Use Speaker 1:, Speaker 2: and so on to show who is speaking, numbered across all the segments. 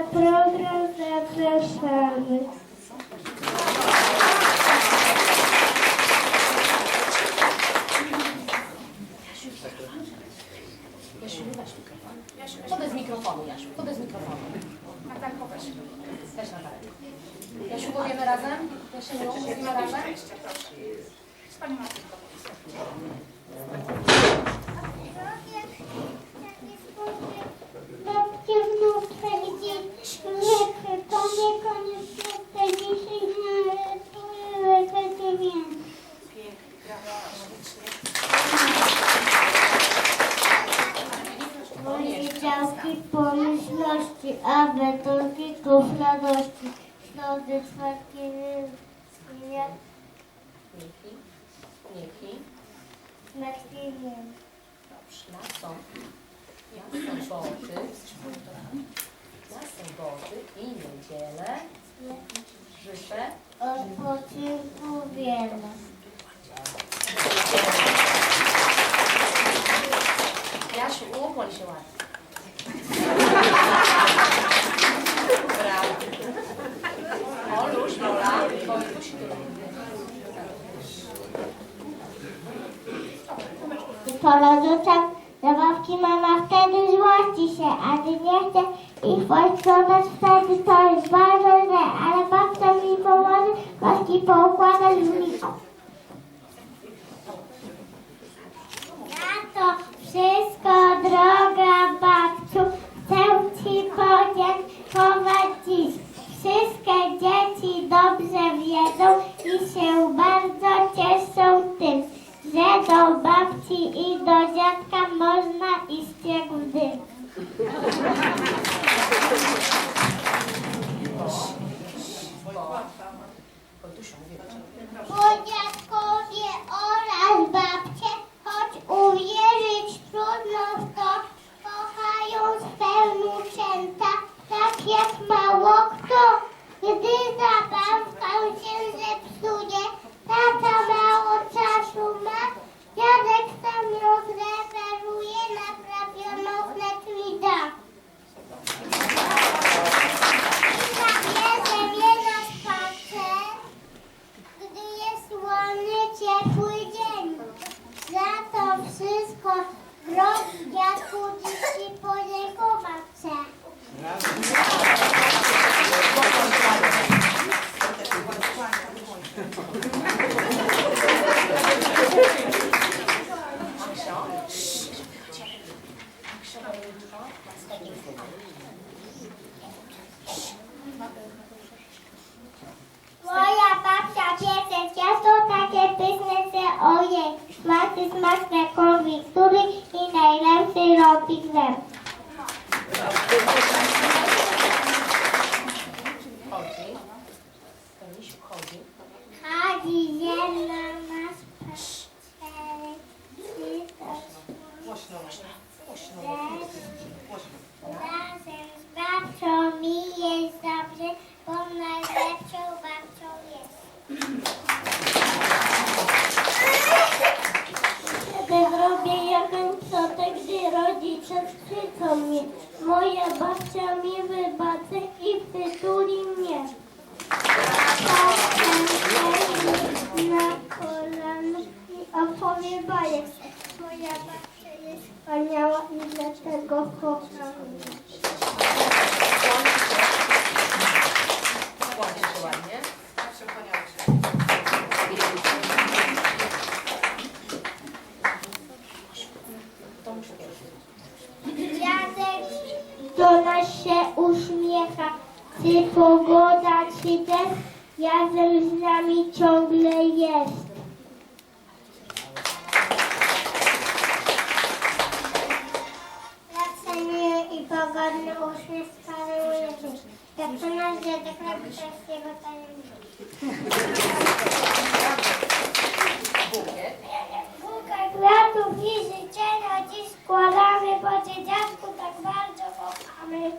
Speaker 1: Петро Гроза Прошаний. Dziękujemy.
Speaker 2: Jasiu,
Speaker 1: zabawki mama wtedy złości się, a ty nie chce ich wojskować wtedy, to jest bardzo źle, ale bardzo mas favores, más que a la. Zaczynasz dziadek Krawiczewskiego
Speaker 2: tajemnicy.
Speaker 1: Bułka kwiatów i życzenia dziś składamy, bo cię tak bardzo kochamy.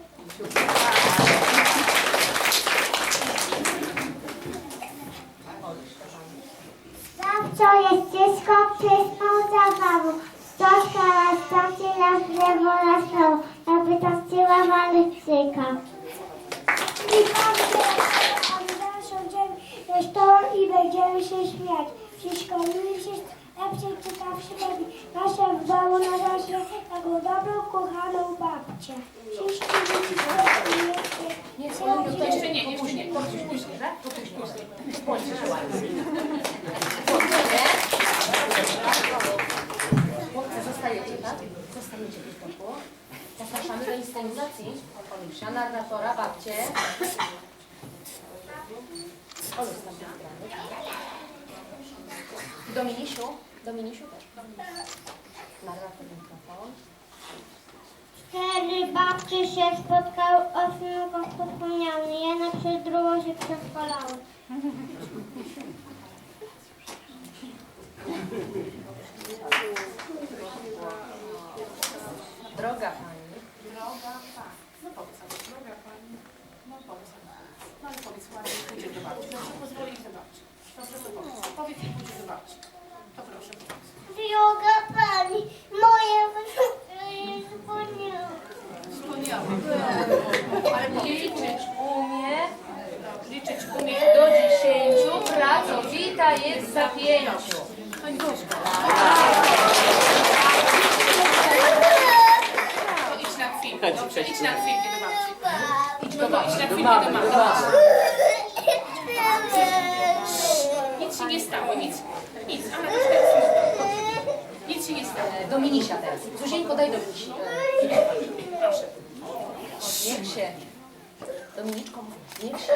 Speaker 1: Zawsze jest wszystko przez tą zabawą. Coś teraz tam się raz lewo, raz. Jakby tam chciała.
Speaker 3: I tam się zasiądziemy na stół i będziemy się śmiać. Przeszkolimy się lepszej, ciekawszej robi. Nasze w domu nadaje taką dobrą, kochaną babcię.
Speaker 2: To jeszcze nie, jeszcze nie. To później, tak? To później. Bądźcie się ładnie. Zostajecie, tak? Zostajecie. Zapraszamy do inscenizacji. Olusia, narratora, babcie. Oluś tam Dominisiu? Dominisiu też. Narrator mikrofon.
Speaker 1: Cztery babcie się spotkały, osiem kostów wspomniały. Jedna przez drugą się
Speaker 2: pani.
Speaker 4: Droga pani. No powiedz, ale droga pani. No powiedz. No ale powiedz ładnie, pójdzie do babci. Proszę pozwolić do babci. Dobrze, to powiedz. Powiedz i pójdzie do babci. To proszę powiedz.
Speaker 1: Droga pani, moje jest wspomniały.
Speaker 4: Wspomniałam. Ale
Speaker 2: Liczyć umie, liczyć umie do dziesięciu, pracowita jest za pięciu.
Speaker 4: Pani Gośka. To idź na chwilkę. Dobrze, idź na chwilkę do babci.
Speaker 2: Idź do babci.
Speaker 4: Idź na chwilkę do babci. Nic się nie stało, nic. Nic. Poczekaj. Nic się nie stało.
Speaker 2: E, Dominisia teraz. Zuzieńko, daj Dominisi.
Speaker 4: Proszę.
Speaker 2: Niech się. Dominiczko, niech się.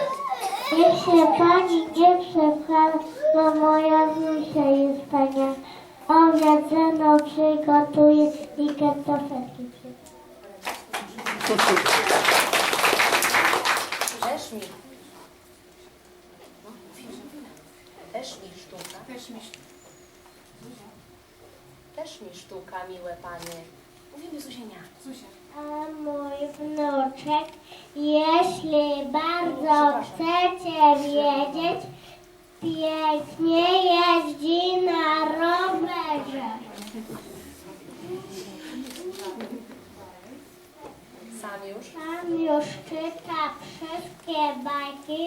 Speaker 1: Niech się pani nie przepcha, bo moja Zuzia jest tania. Obiad ze mną przygotuje i kartofelki przygotuje.
Speaker 2: Też mi. Też mi sztuka.
Speaker 4: Też myśl.
Speaker 2: Też mi sztuka, miłe panie. Mówimy Zuzienia.
Speaker 4: Zuzia.
Speaker 1: A mój wnuczek, jeśli bardzo chcecie wiedzieć, pięknie jeździ na rowerze.
Speaker 2: Sam już.
Speaker 1: Tam już czyta wszystkie bajki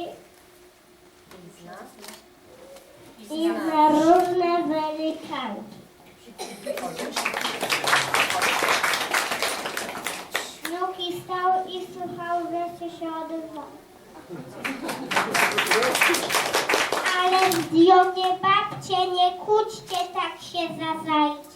Speaker 2: I zna.
Speaker 1: i zna różne wyliczanki. Wnuki stał i słuchał, wreszcie się odezwał. Ale zdjącie babcie, nie kłóćcie, tak się zazajcie.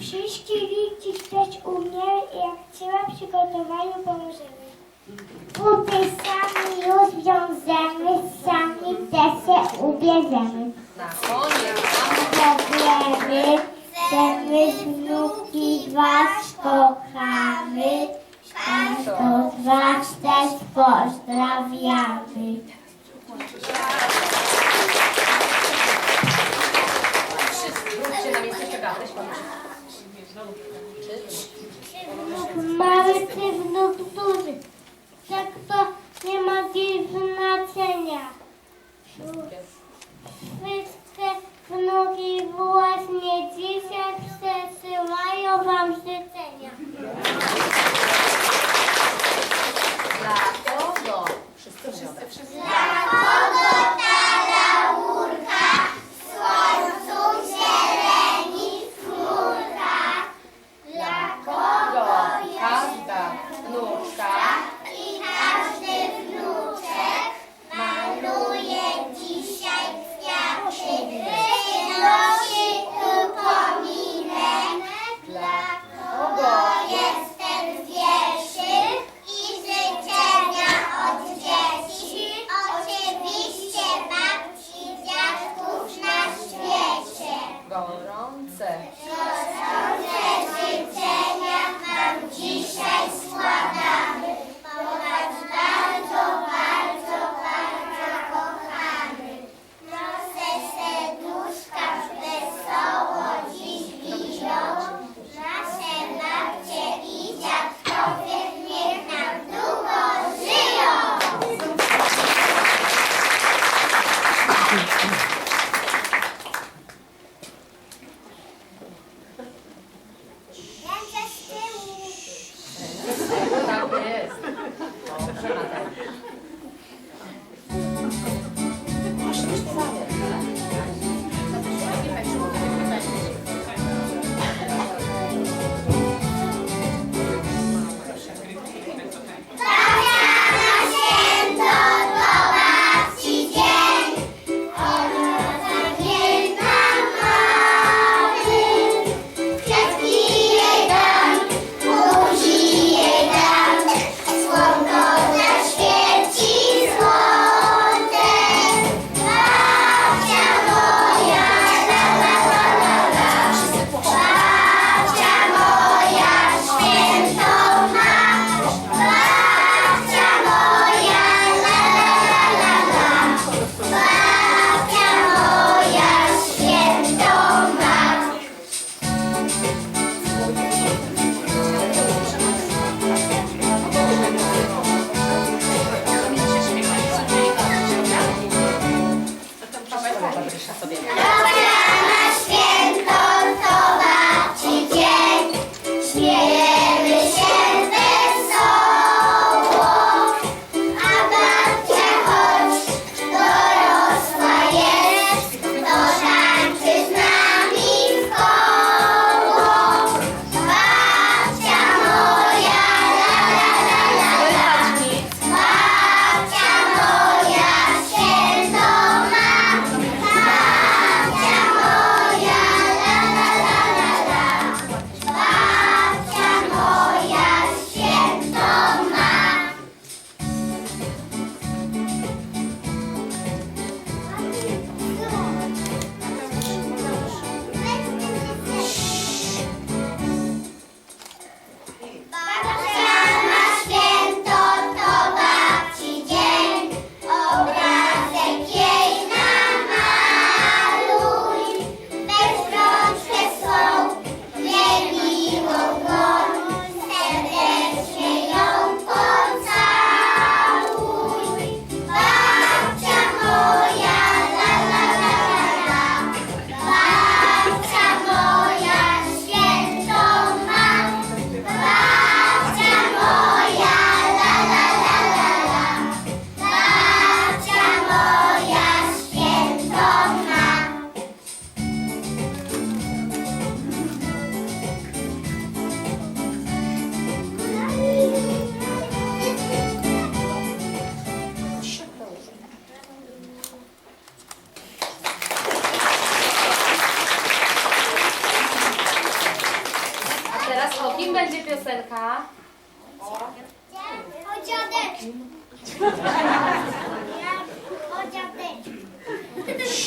Speaker 3: Wszystkie liczyć też umie, jak trzeba przygotowaniu pomożemy.
Speaker 1: Buty sami już wiążemy, sami też się ubierzemy.
Speaker 2: Na koniec.
Speaker 1: Powiemy, że my wnuki was kochamy, każdą z was też pozdrawiamy.
Speaker 2: Wszyscy, zróbcie nam gadać, Oluś. Czy
Speaker 1: Wnuk mały czy wnuk duży, tak to nie ma dziś znaczenia. Wszystkie wnuki właśnie dzisiaj przesyłają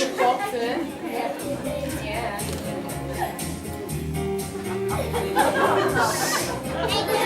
Speaker 1: Chłopcy? Nie.